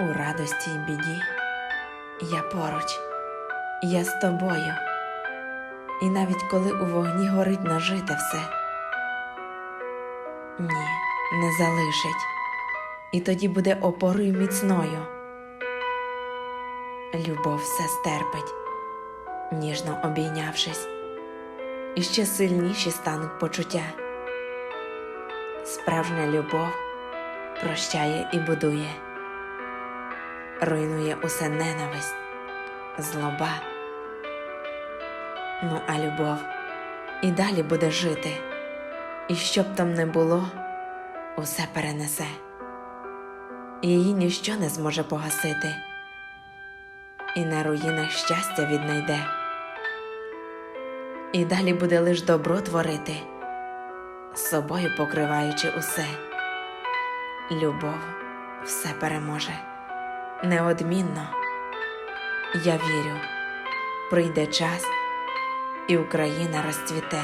У радості й біді я поруч, я з тобою. І навіть коли у вогні горить нажите все, ні, не залишить, і тоді буде опорою міцною. Любов все стерпить, ніжно обійнявшись, і ще сильніші стануть почуття. Справжня любов прощає і будує, руйнує усе ненависть, злоба. Ну, а любов і далі буде жити, і що б там не було, усе перенесе. Її ніщо не зможе погасити, і на руїнах щастя віднайде. І далі буде лиш добро творити, собою покриваючи усе. Любов все переможе неодмінно. Я вірю, прийде час, і Україна розцвіте.